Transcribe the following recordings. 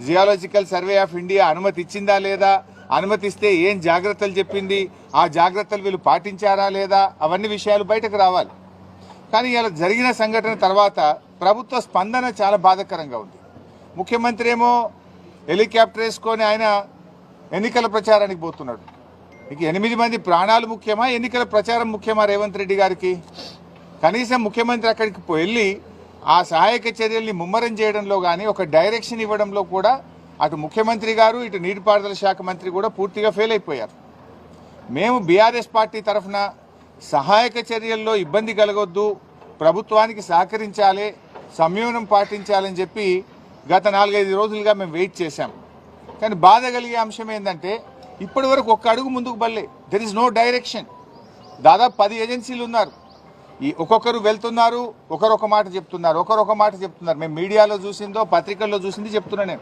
Geological survey of India అనుమతి ఇచ్చిందా లేదా? అనుమతిస్తే ఏం జాగ్రత్తలు చెప్పింది? ఆ జాగ్రత్తలు వీళ్ళు పాటించారా లేదా? అవన్నీ విషయాలు బయటకు రావాలి. కానీ ఇలా జరిగిన సంఘటన తర్వాత ప్రభుత్వ స్పందన చాలా బాధాకరంగా ఉంది. ముఖ్యమంత్రి ఏమో హెలికాప్టర్ వేసుకొని ఆయన ఎన్నికల ప్రచారానికి పోతున్నాడు. ఇక ఎనిమిది మంది ప్రాణాలు ముఖ్యమా? ఎన్నికల ప్రచారం ముఖ్యమా రేవంత్ రెడ్డి గారికి? కనీసం ముఖ్యమంత్రి అక్కడికి వెళ్ళి ఆ సహాయక చర్యల్ని ముమ్మరం చేయడంలో కానీ ఒక డైరెక్షన్ ఇవ్వడంలో కూడా అటు ముఖ్యమంత్రి గారు ఇటు నీటిపారుదల శాఖ మంత్రి కూడా పూర్తిగా ఫెయిల్ అయిపోయారు. మేము బీఆర్ఎస్ పార్టీ తరఫున సహాయక చర్యల్లో ఇబ్బంది కలగొద్దు ప్రభుత్వానికి సహకరించాలి సంయమనం పాటించాలని చెప్పి గత నాలుగైదు రోజులుగా మేము వెయిట్ చేశాం. కానీ బాధ కలిగే అంశం ఏంటంటే ఇప్పటి వరకు ఒక్క అడుగు ముందుకు బల్లే దెర్ ఇస్ నో డైరెక్షన్ దాదాపు పది ఏజెన్సీలు ఉన్నారు. ఈ ఒక్కొక్కరు వెళ్తున్నారు ఒకరొక మాట చెప్తున్నారు ఒకరొక మాట చెప్తున్నారు. మేము మీడియాలో చూసిందో పత్రికల్లో చూసింది చెప్తున్నా నేను.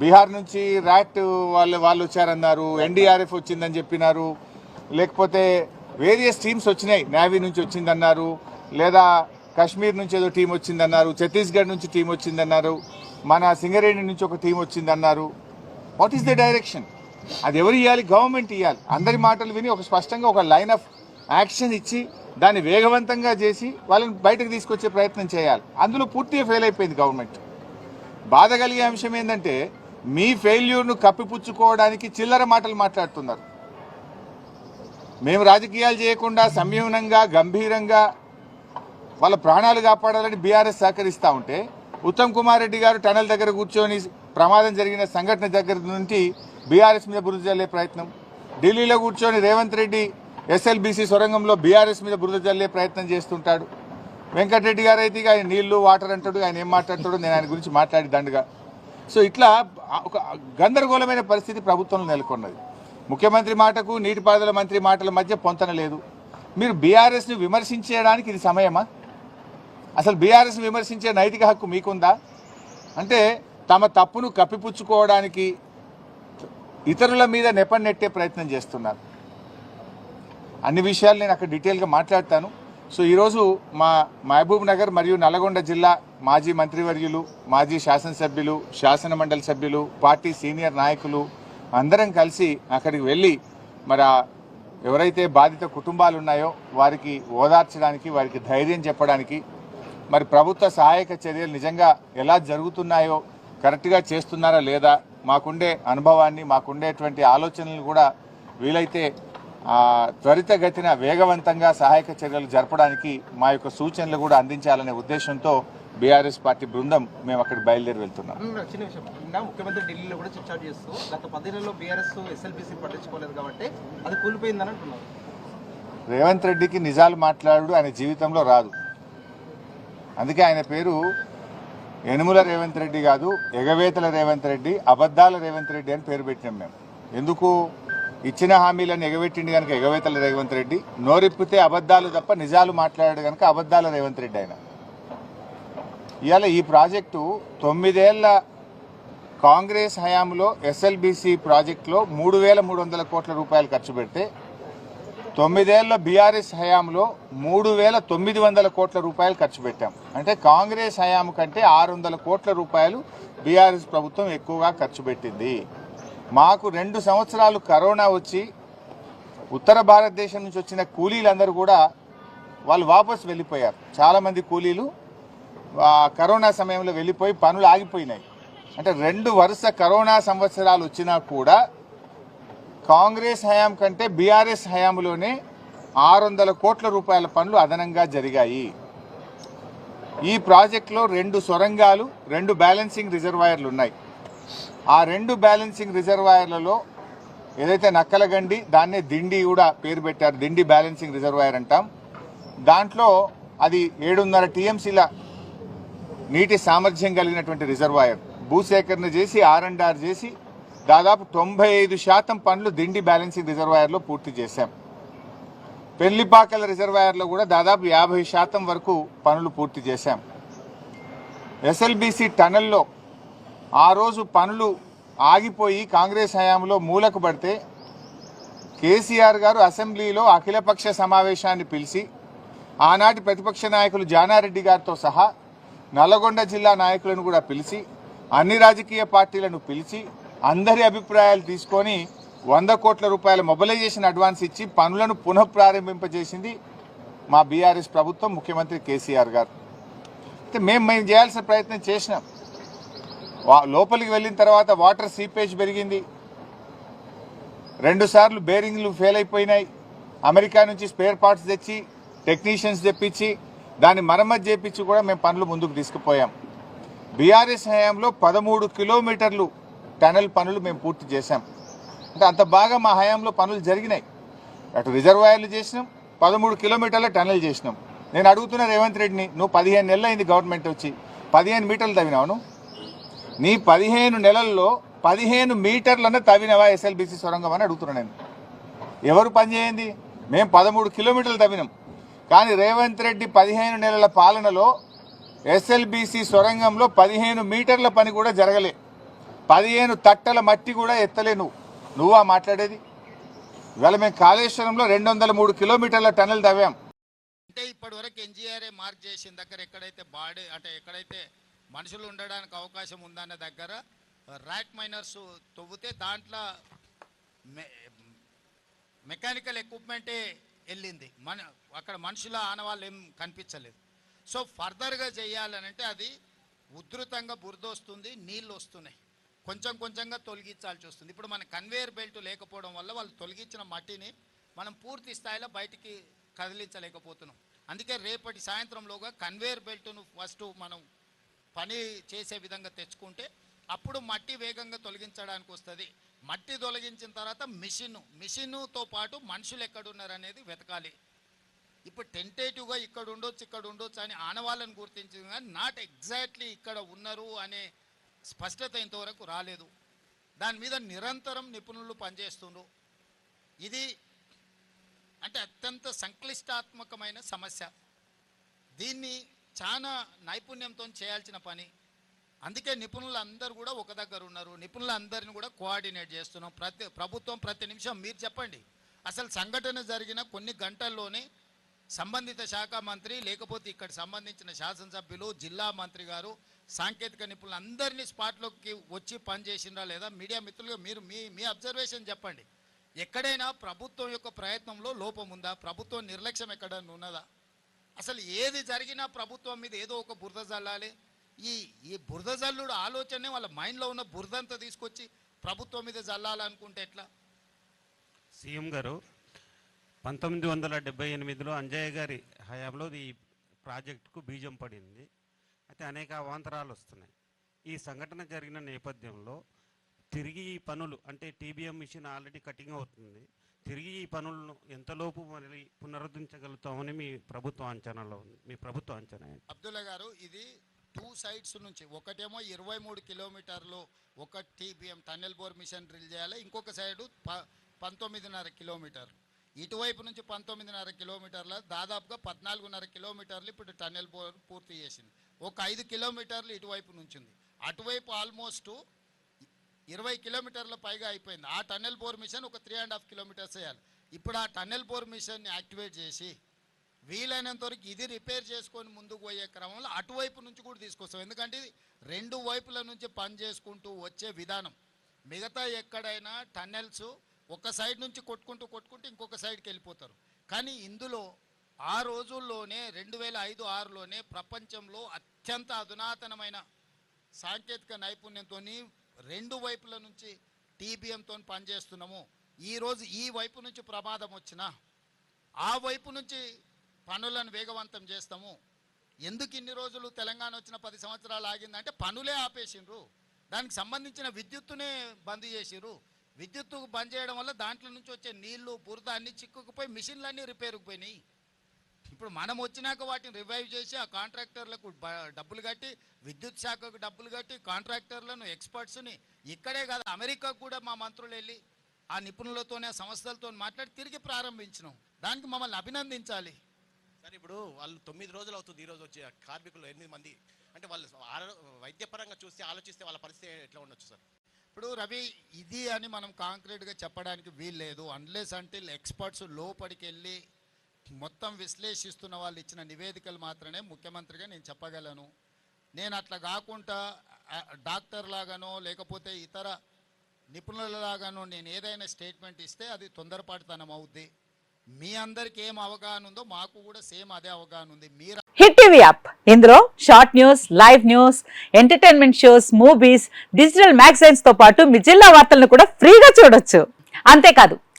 బీహార్ నుంచి ర్యాట్ వాళ్ళు వాళ్ళు వచ్చారన్నారు ఎన్డీఆర్ఎఫ్ వచ్చిందని చెప్పినారు. లేకపోతే వేరియస్ టీమ్స్ వచ్చినాయి. నేవీ నుంచి వచ్చిందన్నారు. లేదా కాశ్మీర్ నుంచి ఏదో టీం వచ్చిందన్నారు. ఛత్తీస్గఢ్ నుంచి టీం వచ్చిందన్నారు. మన సింగరేణి నుంచి ఒక టీం వచ్చిందన్నారు. వాట్ ఈస్ ద డైరెక్షన్ అది ఎవరు ఇవ్వాలి గవర్నమెంట్ ఇవ్వాలి అందరి మాటలు విని ఒక స్పష్టంగా ఒక లైన్ ఆఫ్ యాక్షన్ ఇచ్చి దాన్ని వేగవంతంగా చేసి వాళ్ళని బయటకు తీసుకొచ్చే ప్రయత్నం చేయాలి. అందులో పూర్తిగా ఫెయిల్ అయిపోయింది గవర్నమెంట్ బాధ కలిగే అంశం ఏంటంటే మీ ఫెయిల్యూర్ను కప్పిపుచ్చుకోవడానికి చిల్లర మాటలు మాట్లాడుతున్నారు. మేము రాజకీయాలు చేయకుండా సంయమనంగా గంభీరంగా వాళ్ళ ప్రాణాలు కాపాడాలని బీఆర్ఎస్ సహకరిస్తూ ఉంటే ఉత్తమ్ కుమార్ రెడ్డి గారు టనల్ దగ్గర కూర్చొని ప్రమాదం జరిగిన సంఘటన దగ్గర నుండి బీఆర్ఎస్ మీద బురుజల్లే ప్రయత్నం. ఢిల్లీలో కూర్చొని రేవంత్ రెడ్డి ఎస్ఎల్బీసీ సొరంగంలో బీఆర్ఎస్ మీద బురద జల్లే ప్రయత్నం చేస్తుంటాడు. వెంకటరెడ్డి గారు అయితే ఇక ఆయన నీళ్ళు వాటర్ అంటాడు ఆయన ఏం మాట్లాడతాడో నేను ఆయన గురించి మాట్లాడి దండగా. సో ఇట్లా ఒక గందరగోళమైన పరిస్థితి ప్రభుత్వంలో నెలకొన్నది. ముఖ్యమంత్రి మాటకు నీటిపారుదల మంత్రి మాటల మధ్య పొంతన లేదు. మీరు బీఆర్ఎస్ని విమర్శించడానికి ఇది సమయమా? అసలు బీఆర్ఎస్ని విమర్శించే నైతిక హక్కు మీకుందా? అంటే తమ తప్పును కప్పిపుచ్చుకోవడానికి ఇతరుల మీద నెపం నెట్టే ప్రయత్నం చేస్తున్నారు. అన్ని విషయాలు నేను అక్కడ డీటెయిల్గా మాట్లాడతాను. సో ఈరోజు మా మహబూబ్ నగర్ మరియు నల్గొండ జిల్లా మాజీ మంత్రివర్యులు మాజీ శాసనసభ్యులు శాసన మండలి సభ్యులు పార్టీ సీనియర్ నాయకులు అందరం కలిసి అక్కడికి వెళ్ళి మరి ఎవరైతే బాధిత కుటుంబాలు ఉన్నాయో వారికి ఓదార్చడానికి వారికి ధైర్యం చెప్పడానికి మరి ప్రభుత్వ సహాయక చర్యలు నిజంగా ఎలా జరుగుతున్నాయో కరెక్ట్గా చేస్తున్నారా లేదా మాకుండే అనుభవాన్ని మాకుండేటువంటి ఆలోచనలు కూడా వీలైతే త్వరితగతిన వేగవంతంగా సహాయక చర్యలు జరపడానికి మా యొక్క సూచనలు కూడా అందించాలనే ఉద్దేశంతో బీఆర్ఎస్ పార్టీ బృందం మేము అక్కడికి బయలుదేరి వెళ్తున్నాం. చిన్న విషయం. నిన్న ముఖ్యమంత్రి ఢిల్లీలో కూడా చిట్చాట్ చేస్తూ గత పదేళ్ళలో బీఆర్ఎస్ ఎస్ఎల్బీసీ పట్టించుకోలేదు కాబట్టి అది కూలిపోయిందని అంటున్నారు. రేవంత్ రెడ్డికి నిజాలు మాట్లాడు ఆయన జీవితంలో రాదు. అందుకే ఆయన పేరు యనుముల రేవంత్ రెడ్డి కాదు ఎగవేతల రేవంత్ రెడ్డి అబద్ధాల రేవంత్ రెడ్డి అని పేరు పెట్టినాం మేము. ఎందుకు? ఇచ్చిన హామీలను ఎగబెట్టింది కనుక ఎగవేతల రేవంత్ రెడ్డి. నోరిప్పితే అబద్ధాలు తప్ప నిజాలు మాట్లాడాడు కనుక అబద్ధాల రేవంత్ రెడ్డి ఆయన. ఇవాళ ఈ ప్రాజెక్టు తొమ్మిదేళ్ళ కాంగ్రెస్ హయాంలో ఎస్ఎల్బిసి ప్రాజెక్టులో మూడు వేల మూడు వందల కోట్ల రూపాయలు ఖర్చు పెడితే తొమ్మిదేళ్ళ బీఆర్ఎస్ హయాంలో మూడు వేల తొమ్మిది వందల కోట్ల రూపాయలు ఖర్చు పెట్టాం. అంటే కాంగ్రెస్ హయాం కంటే ఆరు వందల కోట్ల రూపాయలు బీఆర్ఎస్ ప్రభుత్వం ఎక్కువగా ఖర్చు పెట్టింది. మాకు రెండు సంవత్సరాలు కరోనా వచ్చి ఉత్తర భారతదేశం నుంచి వచ్చిన కూలీలందరూ కూడా వాళ్ళు వాపస్ వెళ్ళిపోయారు. చాలామంది కూలీలు కరోనా సమయంలో వెళ్ళిపోయి పనులు ఆగిపోయినాయి. అంటే రెండు వరుస కరోనా సంవత్సరాలు వచ్చినా కూడా కాంగ్రెస్ హయాం కంటే బీఆర్ఎస్ హయాంలోనే ఆరు వందల కోట్ల రూపాయల పనులు అదనంగా జరిగాయి. ఈ ప్రాజెక్టులో రెండు సొరంగాలు రెండు బ్యాలెన్సింగ్ రిజర్వాయర్లు ఉన్నాయి. ఆ రెండు బ్యాలెన్సింగ్ రిజర్వాయర్లలో ఏదైతే నక్కలగండి దాన్నే దిండి కూడా పేరు పెట్టారు. దిండి బ్యాలెన్సింగ్ రిజర్వాయర్ అంటాం. దాంట్లో అది ఏడున్నర టీఎంసీల నీటి సామర్థ్యం కలిగినటువంటి రిజర్వాయర్. భూసేకరణ చేసి ఆర్ అండ్ ఆర్ చేసి దాదాపు తొంభై ఐదు శాతం పనులు దిండి బ్యాలెన్సింగ్ రిజర్వాయర్లో పూర్తి చేశాం. పెళ్ళిపాకల రిజర్వాయర్లో కూడా దాదాపు యాభై శాతం వరకు పనులు పూర్తి చేశాం. ఎస్ఎల్బిసి టనల్లో ఆ రోజు పనులు ఆగిపోయి కాంగ్రెస్ హయాంలో మూలకు పడితే కేసీఆర్ గారు అసెంబ్లీలో అఖిలపక్ష సమావేశాన్ని పిలిచి ఆనాటి ప్రతిపక్ష నాయకులు జానారెడ్డి గారితో సహా నల్లగొండ జిల్లా నాయకులను కూడా పిలిచి అన్ని రాజకీయ పార్టీలను పిలిచి అందరి అభిప్రాయాలు తీసుకొని వంద కోట్ల రూపాయల మొబిలైజేషన్ అడ్వాన్స్ ఇచ్చి పనులను పునఃప్రారంభింపజేసింది మా బీఆర్ఎస్ ప్రభుత్వం ముఖ్యమంత్రి కేసీఆర్ గారు. అయితే మేము మేము చేయాల్సిన ప్రయత్నం చేసినాం. లోపలికి వెళ్ళిన తర్వాత వాటర్ సీపేజ్ పెరిగింది. రెండుసార్లు బేరింగ్లు ఫెయిల్ అయిపోయినాయి. అమెరికా నుంచి స్పేర్ పార్ట్స్ తెచ్చి టెక్నీషియన్స్ తెప్పించి దాన్ని మరమ్మతు చేపించి కూడా మేము పనులు ముందుకు తీసుకుపోయాం. బీఆర్ఎస్ హయాంలో పదమూడు కిలోమీటర్లు టనల్ పనులు మేము పూర్తి చేశాం. అంటే అంత బాగా మా హయాంలో పనులు జరిగినాయి. అటు రిజర్వాయర్లు చేసినాం పదమూడు కిలోమీటర్ల టనల్ చేసినాం. నేను అడుగుతున్న రేవంత్ రెడ్డిని నువ్వు పదిహేను నెలలు అయింది గవర్నమెంట్ వచ్చి పదిహేను మీటర్లు తవ్వినావు నీ పదిహేను నెలల్లో పదిహేను మీటర్లనే తవ్వినవా ఎస్ఎల్బిసి సొరంగం అని అడుగుతున్నాను నేను. ఎవరు పనిచేయండి మేము పదమూడు కిలోమీటర్లు తవ్వినాం. కానీ రేవంత్ రెడ్డి పదిహేను నెలల పాలనలో ఎస్ఎల్బిసి సొరంగంలో పదిహేను మీటర్ల పని కూడా జరగలే. పదిహేను తట్టల మట్టి కూడా ఎత్తలే నువ్వు. నువ్వా మాట్లాడేది? ఇవాళ మేము కాళేశ్వరంలో రెండు వందల మూడు కిలోమీటర్ల టన్నెల్ తవ్వాం. అంటే ఇప్పటి వరకు ఎన్జిఆర్ఏ మార్క్ చేసిన దగ్గర ఎక్కడైతే బాడీ అంటే ఎక్కడైతే మనుషులు ఉండడానికి అవకాశం ఉందన్న దగ్గర ర్యాక్ మైనర్స్ తవ్వితే దాంట్లో మె- మెకానికల్ ఎక్విప్మెంటే వెళ్ళింది. మన అక్కడ మనుషుల ఆనవాళ్ళు ఏం కనిపించలేదు. సో ఫర్దర్గా చేయాలనంటే అది ఉధృతంగా బురద వస్తుంది నీళ్ళు వస్తున్నాయి కొంచెం కొంచెంగా తొలగించాల్సి వస్తుంది. ఇప్పుడు మన కన్వేయర్ బెల్ట్ లేకపోవడం వల్ల వాళ్ళు తొలగించిన మట్టిని మనం పూర్తి స్థాయిలో బయటికి కదిలించలేకపోతున్నాం. అందుకే రేపటి సాయంత్రంలోగా కన్వేయర్ బెల్ట్ను ఫస్ట్ మనం పని చేసే విధంగా తెచ్చుకుంటే అప్పుడు మట్టి వేగంగా తొలగించడానికి వస్తుంది. మట్టి తొలగించిన తర్వాత మిషన్ మిషన్తో పాటు మనుషులు ఎక్కడున్నారు అనేది వెతకాలి. ఇప్పుడు టెంటేటివ్గా ఇక్కడ ఉండొచ్చు ఇక్కడ ఉండొచ్చు అని ఆనవాళ్ళని గుర్తించింది కానీ నాట్ ఎగ్జాక్ట్లీ ఇక్కడ ఉన్నారు అనే స్పష్టత ఇంతవరకు రాలేదు. దాని మీద నిరంతరం నిపుణులు పనిచేస్తుండ్రు. ఇది అంటే అత్యంత సంక్లిష్టాత్మకమైన సమస్య. దీన్ని చాలా నైపుణ్యంతో చేయాల్సిన పని. అందుకే నిపుణులు అందరూ కూడా ఒక దగ్గర ఉన్నారు. నిపుణులందరిని కూడా కోఆర్డినేట్ చేస్తున్నాం. ప్రతి ప్రభుత్వం ప్రతి నిమిషం మీరు చెప్పండి. అసలు సంఘటన జరిగిన కొన్ని గంటల్లోనే సంబంధిత శాఖ మంత్రి లేకపోతే ఇక్కడ సంబంధించిన శాసనసభ్యులు జిల్లా మంత్రి గారు సాంకేతిక నిపుణులు అందరినీ స్పాట్లోకి వచ్చి పనిచేసిండ్రా లేదా? మీడియా మిత్రులుగా మీరు మీ మీ అబ్జర్వేషన్ చెప్పండి. ఎక్కడైనా ప్రభుత్వం యొక్క ప్రయత్నంలో లోపం ఉందా? ప్రభుత్వం నిర్లక్ష్యం ఎక్కడైనా ఉన్నదా? అసలు ఏది జరిగినా ప్రభుత్వం మీద ఏదో ఒక బురద జల్లాలి. ఈ ఈ బురద జల్లుడు ఆలోచనే వాళ్ళ మైండ్లో ఉన్న బురదంతా తీసుకొచ్చి ప్రభుత్వం మీద జల్లాలనుకుంటే ఎట్లా? సీఎం గారు పంతొమ్మిది వందల డెబ్బై ఎనిమిదిలో అంజయ్య గారి హయాంలో ఈ ప్రాజెక్టుకు బీజం పడింది. అయితే అనేక అవాంతరాలు వస్తున్నాయి. ఈ సంఘటన జరిగిన నేపథ్యంలో తిరిగి ఈ పనులు అంటే టీబీఎం మిషన్ ఆల్రెడీ కటింగ్ అవుతుంది. తిరిగి ఈ పనులను ఎంతలోపు మరి పునరుద్ధరించగలుగుతామని మీ ప్రభుత్వ అంచనాలో ఉంది. మీ ప్రభుత్వ అంచనా అబ్దుల్లా గారు ఇది టూ సైడ్స్ నుంచి ఒకటేమో ఇరవై మూడు కిలోమీటర్లు ఒక TBM tunnel bore machine drill చేయాలి ఇంకొక సైడు ప పంతొమ్మిదిన్నర కిలోమీటర్లు. ఇటువైపు నుంచి పంతొమ్మిదిన్నర కిలోమీటర్ల దాదాపుగా పద్నాలుగున్నర కిలోమీటర్లు ఇప్పుడు టన్నెల్ బోర్ పూర్తి చేసింది. ఒక ఐదు కిలోమీటర్లు ఇటువైపు నుంచి ఉంది అటువైపు ఆల్మోస్ట్ ఇరవై కిలోమీటర్ల పైగా అయిపోయింది. ఆ టన్నెల్ బోర్ మిషన్ ఒక త్రీ అండ్ హాఫ్ కిలోమీటర్స్ వేయాలి. ఇప్పుడు ఆ టన్నెల్ బోర్ మిషన్ని యాక్టివేట్ చేసి వీలైనంత వరకు ఇది రిపేర్ చేసుకొని ముందుకు పోయే క్రమంలో అటువైపు నుంచి కూడా తీసుకొస్తాం. ఎందుకంటే ఇది రెండు వైపుల నుంచి పని చేసుకుంటూ వచ్చే విధానం. మిగతా ఎక్కడైనా టన్నెల్స్ ఒక సైడ్ నుంచి కొట్టుకుంటూ కొట్టుకుంటూ ఇంకొక సైడ్కి వెళ్ళిపోతారు. కానీ ఇందులో ఆ రోజుల్లోనే రెండు వేల ఐదు ఆరులోనే ప్రపంచంలో అత్యంత అధునాతనమైన సాంకేతిక నైపుణ్యంతో రెండు వైపుల నుంచి టీబీఎంతో పనిచేస్తున్నాము. ఈరోజు ఈ వైపు నుంచి ప్రమాదం వచ్చినా ఆ వైపు నుంచి పనులను వేగవంతం చేస్తాము. ఎందుకు ఇన్ని రోజులు తెలంగాణ వచ్చిన పది సంవత్సరాలు ఆగిందంటే పనులే ఆపేసిండ్రు. దానికి సంబంధించిన విద్యుత్తునే బంద్ చేసిర్రు విద్యుత్తు బంద్ చేయడం వల్ల దాంట్లో నుంచి వచ్చే నీళ్ళు బురద అన్ని చిక్కుకుపోయి మిషన్లన్నీ రిపేర్కి పోయినాయి. ఇప్పుడు మనం వచ్చినాక వాటిని రివైవ్ చేసి ఆ కాంట్రాక్టర్లకు డబ్బులు కట్టి విద్యుత్ శాఖకు డబ్బులు కట్టి కాంట్రాక్టర్లను ఎక్స్పర్ట్స్ని ఇక్కడే కాదు అమెరికాకు కూడా మా మంత్రులు వెళ్ళి ఆ నిపుణులతోనే ఆ సంస్థలతో మాట్లాడి తిరిగి ప్రారంభించినాం. దానికి మమ్మల్ని అభినందించాలి. సార్ ఇప్పుడు వాళ్ళు తొమ్మిది రోజులు అవుతుంది ఈ రోజు వచ్చే కార్మికులు ఎనిమిది మంది. అంటే వాళ్ళు వైద్యపరంగా చూస్తే ఆలోచిస్తే వాళ్ళ పరిస్థితి ఎట్లా ఉండొచ్చు సార్? ఇప్పుడు రవి ఇది అని మనం కాంక్రీట్గా చెప్పడానికి వీల్లేదు. అన్లెస్ అంటిల్ ఎక్స్పర్ట్స్ లోపలికి వెళ్ళి మొత్తం విశ్లేషిస్తున్న వాళ్ళు ఇచ్చిన నివేదికలు మాత్రమే ముఖ్యమంత్రిగా నేను చెప్పగలను. నేను అట్లా కాకుండా డాక్టర్లాగానో డాక్టర్ లాగానో లేకపోతే ఇతర నిపుణులలాగానో నేను ఏదైనా స్టేట్మెంట్ ఇస్తే అది తొందరపాటుతనం అవుద్ది. మీ అందరికి ఏం అవగాహన ఉందో మాకు కూడా సేమ్ అదే అవగాహన ఉంది. మీరు హిట్ టీవీ యాప్. ఇందులో short news live news entertainment shows movies digital మ్యాగజైన్స్తో పాటు మీ జిల్లా వార్తలను కూడా ఫ్రీగా చూడొచ్చు. అంతేకాదు